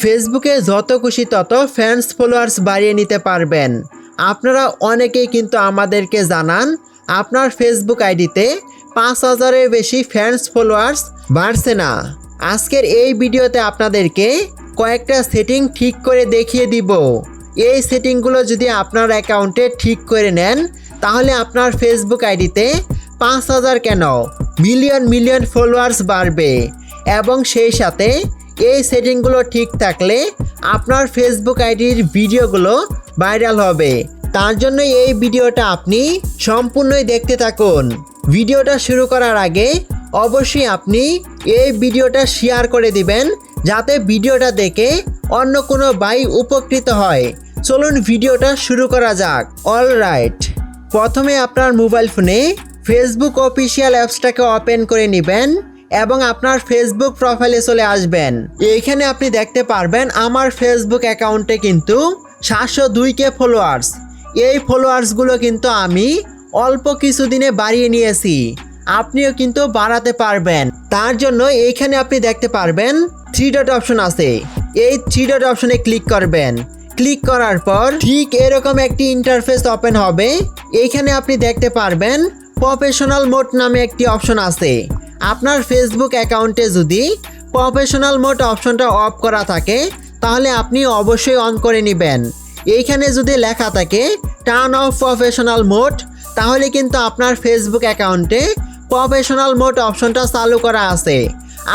ফেসবুকে যত খুশি তত ফ্যান্স ফলোয়ার্স বাড়িয়ে নিতে পারবেন। আপনারা অনেকেই কিন্তু আমাদেরকে জানান, আপনার ফেসবুক আইডিতে পাঁচ হাজারের বেশি ফ্যান্স ফলোয়ার্স বাড়ছে না। আজকের এই ভিডিওতে আপনাদেরকে কয়েকটা সেটিং ঠিক করে দেখিয়ে দিব। এই সেটিংগুলো যদি আপনার অ্যাকাউন্টে ঠিক করে নেন, তাহলে আপনার ফেসবুক আইডিতে পাঁচ হাজার কেন? মিলিয়ন মিলিয়ন ফলোয়ার্স বাড়বে। এবং সেই সাথে এই সেটিংগুলো ঠিক থাকলে আপনার ফেসবুক আইডির ভিডিওগুলো ভাইরাল হবে। তার জন্য এই ভিডিওটা আপনি সম্পূর্ণই দেখতে থাকুন। ভিডিওটা শুরু করার আগে অবশ্যই আপনি এই ভিডিওটা শেয়ার করে দিবেন, যাতে ভিডিওটা দেখে অন্য কোনো ভাই উপকৃত হয়। চলুন ভিডিওটা শুরু করা যাক। অল রাইট প্রথমে আপনার মোবাইল ফোনে ফেসবুক অফিসিয়াল অ্যাপসটাকে ওপেন করে নেবেন। এবং আপনার ফেসবুক প্রোফাইলে চলে আসবেন। এইখানে আপনি দেখতে পারবেন, আমার ফেসবুক অ্যাকাউন্টে কিন্তু সাতশো দুই কে ফলোয়ার্স এই ফলোয়ার্সগুলো কিন্তু আমি অল্প কিছুদিনে বাড়িয়ে নিয়েছি। আপনিও কিন্তু বাড়াতে পারবেন। তার জন্য এইখানে আপনি দেখতে পারবেন থ্রি ডট অপশন আছে। এই থ্রি ডট অপশনে ক্লিক করবেন। ক্লিক করার পর ঠিক এরকম একটি ইন্টারফেস ওপেন হবে। এইখানে আপনি দেখতে পারবেন প্রফেশনাল মোড নামে একটি অপশন আছে। আপনার ফেসবুক অ্যাকাউন্টে যদি প্রফেশনাল মোড অপশনটা অফ করা থাকে, তাহলে আপনি অবশ্যই অন করে নেবেন। এইখানে যদি লেখা থাকে টার্ন অফ প্রফেশনাল মোড তাহলে কিন্তু আপনার ফেসবুক অ্যাকাউন্টে প্রফেশনাল মোড অপশনটা চালু করা আছে।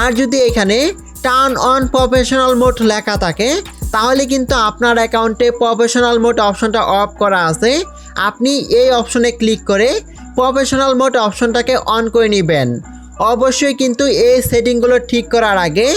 আর যদি এখানে টার্ন অন প্রফেশনাল মোড লেখা থাকে, তাহলে কিন্তু আপনার অ্যাকাউন্টে প্রফেশনাল মোড অপশনটা অফ করা আছে। আপনি এই অপশনে ক্লিক করে প্রফেশনাল মোড অপশনটাকে অন করে নেবেন। অবশ্যই কিন্তু এই সেটিংগুলো ঠিক করার আগে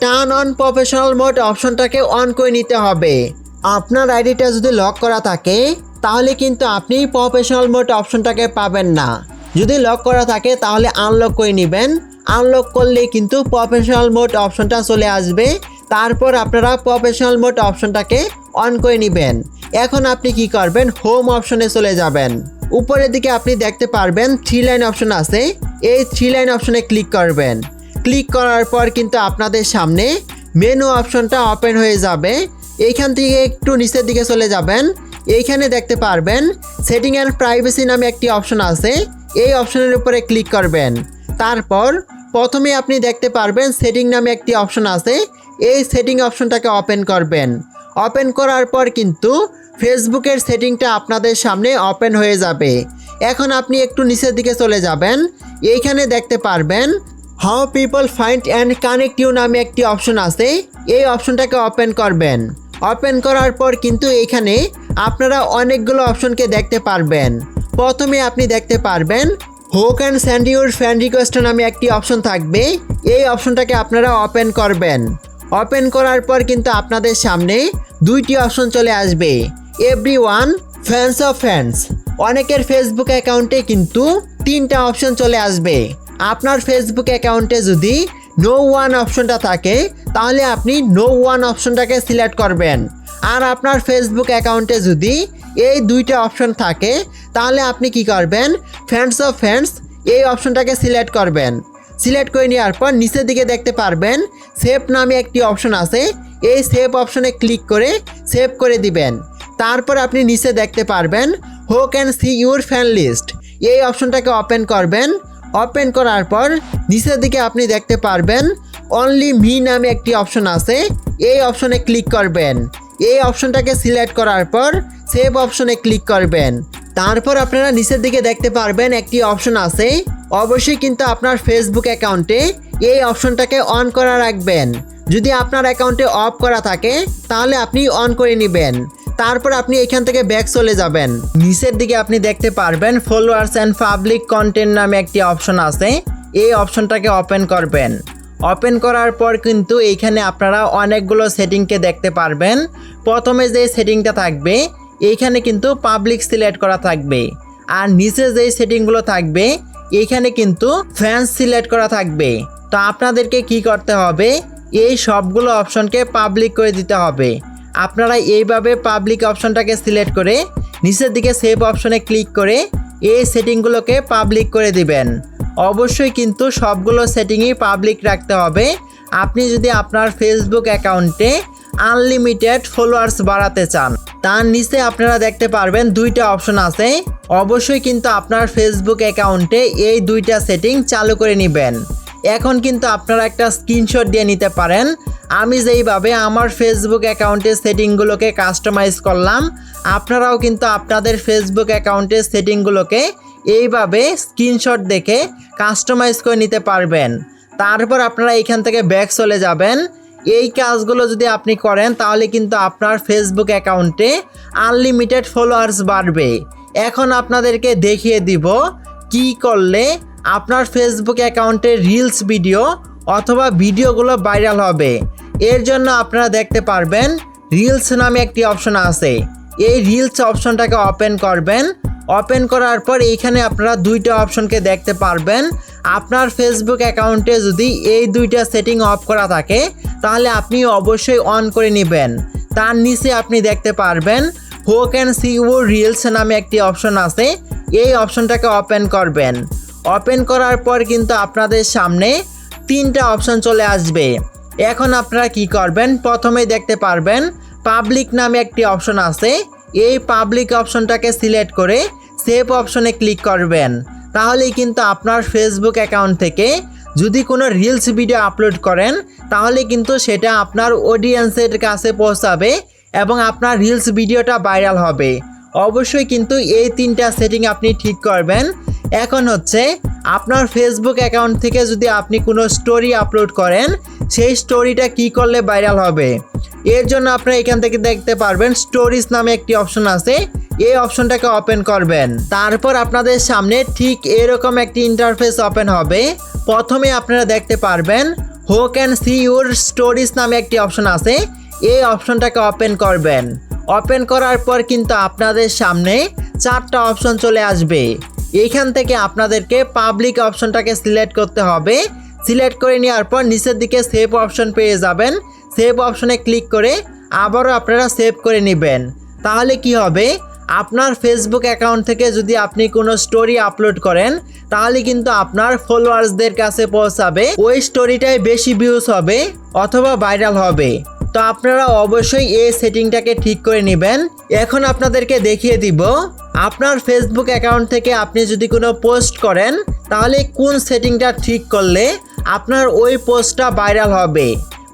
টার্ন অন প্রফেশনাল মোড অপশনটাকে অন করে নিতে হবে। আপনার আইডিটা যদি লক করা থাকে, তাহলে কিন্তু আপনি প্রফেশনাল মোড অপশনটাকে পাবেন না। যদি লক করা থাকে, তাহলে আনলক করে নেবেন। আনলক করলে কিন্তু প্রফেশনাল মোড অপশনটা চলে আসবে। তারপর আপনারা প্রফেশনাল মোড অপশনটাকে অন করে নেবেন। এখন আপনি কি করবেন? হোম অপশনে চলে যাবেন। উপরের দিকে আপনি দেখতে পারবেন থ্রি লাইন অপশন আছে। এই থ্রি লাইন অপশনে ক্লিক করবেন। ক্লিক করার পর কিন্তু আপনাদের সামনে মেনু অপশনটা ওপেন হয়ে যাবে। এইখান থেকে একটু নিচের দিকে চলে যাবেন। এইখানে দেখতে পারবেন সেটিং অ্যান্ড প্রাইভেসি নামে একটি অপশন আছে। এই অপশনের উপরে ক্লিক করবেন। তারপর প্রথমে আপনি দেখতে পারবেন সেটিং নামে একটি অপশন আছে। এই সেটিং অপশনটাকে ওপেন করবেন। ওপেন করার পর কিন্তু ফেসবুকের সেটিংটা আপনাদের সামনে ওপেন হয়ে যাবে। এখন আপনি একটু নিচের দিকে চলে যাবেন। এইখানে দেখতে পারবেন how people find and connect you নামে একটি অপশন আছে। এই অপশনটাকে ওপেন করবেন। ওপেন করার পর কিন্তু এখানে আপনারা অনেকগুলো অপশনকে দেখতে পারবেন। প্রথমে আপনি দেখতে পারবেন who can send your friend request নামে একটি অপশন থাকবে। এই অপশনটাকে আপনারা ওপেন করবেন। ওপেন করার পর কিন্তু আপনাদের সামনে দুইটি অপশন চলে আসবে। Every one fans of fans অনেকের ফেসবুক অ্যাকাউন্টে কিন্তু তিনটা অপশন চলে আসবে। আপনার ফেসবুক অ্যাকাউন্টে যদি নো ওয়ান অপশনটা থাকে, তাহলে আপনি নো ওয়ান অপশনটাকে সিলেক্ট করবেন। আর আপনার ফেসবুক অ্যাকাউন্টে যদি এই দুইটা অপশন থাকে, তাহলে আপনি কি করবেন? ফ্যান্স অফ ফ্যান্স এই অপশনটাকে সিলেক্ট করবেন। সিলেক্ট করে নেওয়ার পর নিচের দিকে দেখতে পারবেন সেভ নামে একটি অপশন আছে। এই সেভ অপশনে ক্লিক করে সেভ করে দিবেন। তারপর আপনি নিচে দেখতে পারবেন who can see your fan list. এই অপশনটাকে ওপেন করবেন। ওপেন করার পর নিচের দিকে আপনি দেখতে পারবেন অনলি মি নামে একটি অপশন আছে। এই অপশনে ক্লিক করবেন। এই অপশনটাকে সিলেক্ট করার পর সেভ অপশনে ক্লিক করবেন। তারপর আপনারা নিচের দিকে দেখতে পারবেন একটি অপশন আছে। অবশ্যই কিন্তু আপনার ফেসবুক অ্যাকাউন্টে এই অপশনটাকে অন করা রাখবেন। যদি আপনার অ্যাকাউন্টে অফ করা থাকে, তাহলে আপনি অন করে নেবেন। তারপর আপনি এখান থেকে ব্যাক চলে যাবেন। নিচের দিকে আপনি দেখতে পারবেন ফলোয়ার্স অ্যান্ড পাবলিক কন্টেন্ট নামে একটি অপশন আছে। এই অপশনটাকে ওপেন করবেন। ওপেন করার পর কিন্তু এইখানে আপনারা অনেকগুলো সেটিংকে দেখতে পারবেন। প্রথমে যে সেটিংটা থাকবে, এইখানে কিন্তু পাবলিক সিলেক্ট করা থাকবে। আর নিচে যেই সেটিংগুলো থাকবে, এইখানে কিন্তু ফ্যান্স সিলেক্ট করা থাকবে। তো আপনাদেরকে কি করতে হবে? এই সবগুলো অপশনকে পাবলিক করে দিতে হবে। আপনারা এইভাবে পাবলিক অপশনটাকে সিলেক্ট করে নিচের দিকে সেভ অপশনে ক্লিক করে এই সেটিংগুলোকে পাবলিক করে দিবেন। অবশ্যই কিন্তু সবগুলো সেটিংই পাবলিক রাখতে হবে। আপনি যদি আপনার ফেসবুক অ্যাকাউন্টে আনলিমিটেড ফলোয়ার্স বাড়াতে চান, তার নিচে আপনারা দেখতে পারবেন দুইটা অপশন আছে। অবশ্যই কিন্তু আপনার ফেসবুক অ্যাকাউন্টে এই দুইটা সেটিং চালু করে নেবেন। এখন কিন্তু আপনারা একটা স্ক্রিনশট দিয়ে নিতে পারেন। আমি যেইভাবে আমার ফেসবুক অ্যাকাউন্টের সেটিংগুলোকে কাস্টমাইজ করলাম, আপনারাও কিন্তু আপনাদের ফেসবুক অ্যাকাউন্টের সেটিংগুলোকে এইভাবে স্ক্রিনশট দেখে কাস্টমাইজ করে নিতে পারবেন। তারপর আপনারা এখান থেকে ব্যাক চলে যাবেন। এই কাজগুলো যদি আপনি করেন, তাহলে কিন্তু আপনার ফেসবুক অ্যাকাউন্টে আনলিমিটেড ফলোয়ার্স বাড়বে। এখন আপনাদেরকে দেখিয়ে দিব কি করলে আপনার ফেসবুক অ্যাকাউন্টে রিলস ভিডিও অথবা ভিডিওগুলো ভাইরাল হবে। এর জন্য আপনারা দেখতে পারবেন রিলস নামে একটি অপশন আছে। এই রিলস অপশনটাকে ওপেন করবেন। ওপেন করার পর এইখানে আপনারা দুইটা অপশনকে দেখতে পারবেন। আপনার ফেসবুক অ্যাকাউন্টে যদি এই দুইটা সেটিং অফ করা থাকে, তাহলে আপনি অবশ্যই অন করে নেবেন। তার নিচে আপনি দেখতে পারবেন who can C O reels নামে একটি অপশন আছে। এই অপশনটাকে ওপেন করবেন। ওপেন করার পর কিন্তু আপনাদের সামনে তিনটা অপশন চলে আসবে। এখন আপনারা কি করবেন? প্রথমে দেখতে পারবেন পাবলিক নামে একটি অপশন আছে। এই পাবলিক অপশনটাকে সিলেক্ট করে সেভ অপশনে ক্লিক করবেন। তাহলেই কিন্তু আপনার ফেসবুক অ্যাকাউন্ট থেকে যদি কোনো রিলস ভিডিও আপলোড করেন, তাহলে কিন্তু সেটা আপনার অডিয়েন্সের কাছে পৌঁছাবে এবং আপনার রিলস ভিডিওটা ভাইরাল হবে। অবশ্যই কিন্তু এই তিনটা সেটিং আপনি ঠিক করবেন। এখন হচ্ছে আপনার ফেসবুক অ্যাকাউন্ট থেকে যদি আপনি কোনো স্টোরি আপলোড করেন, সেই স্টোরিটা কি করলে ভাইরাল হবে? এর জন্য আপনারা এখান থেকে দেখতে পারবেন স্টোরিজ নামে একটি অপশন আছে। এই অপশনটাকে ওপেন করবেন। তারপর আপনাদের সামনে ঠিক এরকম একটি ইন্টারফেস ওপেন হবে। প্রথমে আপনারা দেখতে পারবেন who can see your stories নামে একটি অপশন আছে। এই অপশনটাকে ওপেন করবেন। ওপেন করার পর কিন্তু আপনাদের সামনে চারটা অপশন চলে আসবে। এইখান থেকে আপনাদেরকে পাবলিক অপশনটাকে সিলেক্ট করতে হবে। সিলেক্ট করে নেওয়ার পর নিচের দিকে সেভ অপশন পেয়ে যাবেন। সেভ অপশনে ক্লিক করে আবারও আপনারা সেভ করে নেবেন। তাহলে কি হবে? আপনার ফেসবুক অ্যাকাউন্ট থেকে যদি আপনি কোনো স্টোরি আপলোড করেন, তাহলে কিন্তু আপনার ফলোয়ার্সদের কাছে পৌঁছাবে। ওই স্টোরিটাই বেশি ভিউজ হবে অথবা ভাইরাল হবে। তো আপনারা অবশ্যই এই সেটিংটাকে ঠিক করে নেবেন। এখন আপনাদেরকে দেখিয়ে দিব, আপনার ফেসবুক অ্যাকাউন্ট থেকে আপনি যদি কোনো পোস্ট করেন, তাহলে কোন সেটিংটা ঠিক করলে আপনার ওই পোস্টটা ভাইরাল হবে?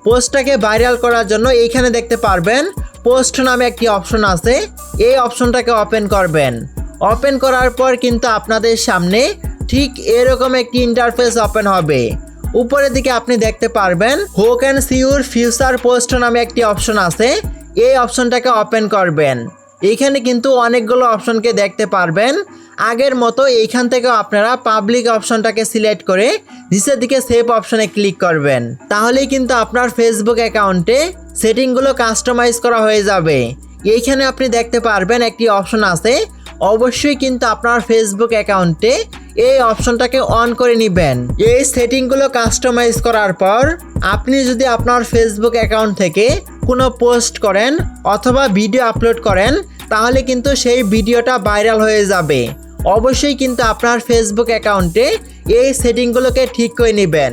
পোস্টটাকে ভাইরাল করার জন্য এইখানে দেখতে পারবেন পোস্ট নামে একটি অপশন আছে, এই অপশনটাকে ওপেন করবেন। ওপেন করার পর কিন্তু আপনাদের সামনে ঠিক এরকম একটি ইন্টারফেস ওপেন হবে। উপরের দিকে আপনি দেখতে পারবেন who can sure future post নামে একটি অপশন আছে। এই অপশনটাকে ওপেন করবেন। এইখানে কিন্তু অনেকগুলো অপশনকে দেখতে পারবেন। আগের মতো এইখান থেকে আপনারা পাবলিক অপশনটাকে সিলেক্ট করে নিচের দিকে সেভ অপশনে ক্লিক করবেন। তাহলেই কিন্তু আপনার ফেসবুক অ্যাকাউন্টে সেটিংগুলো কাস্টমাইজ করা হয়ে যাবে। এইখানে আপনি দেখতে পারবেন একটি অপশন আছে অবশ্যই কিন্তু আপনার ফেসবুক অ্যাকাউন্টে এই অপশনটাকে অন করে নেবেন। এই সেটিংগুলো কাস্টমাইজ করার পর আপনি যদি আপনার ফেসবুক অ্যাকাউন্ট থেকে কোনো পোস্ট করেন অথবা ভিডিও আপলোড করেন, তাহলে কিন্তু সেই ভিডিওটা ভাইরাল হয়ে যাবে। অবশ্যই কিন্তু আপনার ফেসবুক অ্যাকাউন্টে এই সেটিংগুলোকে ঠিক করে নেবেন।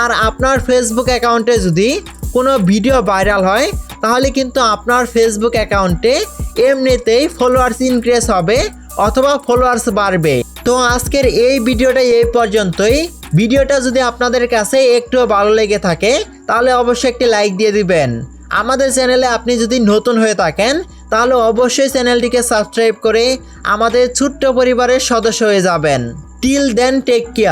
আর আপনার ফেসবুক অ্যাকাউন্টে যদি কোনো ভিডিও ভাইরাল হয়, তাহলে কিন্তু আপনার ফেসবুক অ্যাকাউন্টে এমনিতেই ফলোয়ার্স ইনক্রিজ হবে অথবা ফলোয়ার্স বাড়বে। তো আজকের এই ভিডিওটা এই পর্যন্তই। ভিডিওটা যদি আপনাদের কাছে একটু ভালো লেগে থাকে, তাহলে অবশ্যই একটি লাইক দিয়ে দিবেন। আমাদের চ্যানেলে আপনি যদি নতুন হয়ে থাকেন, তাহলে অবশ্যই চ্যানেলটিকে সাবস্ক্রাইব করে আমাদের ছোট্ট পরিবারের সদস্য হয়ে যাবেন। Till then take care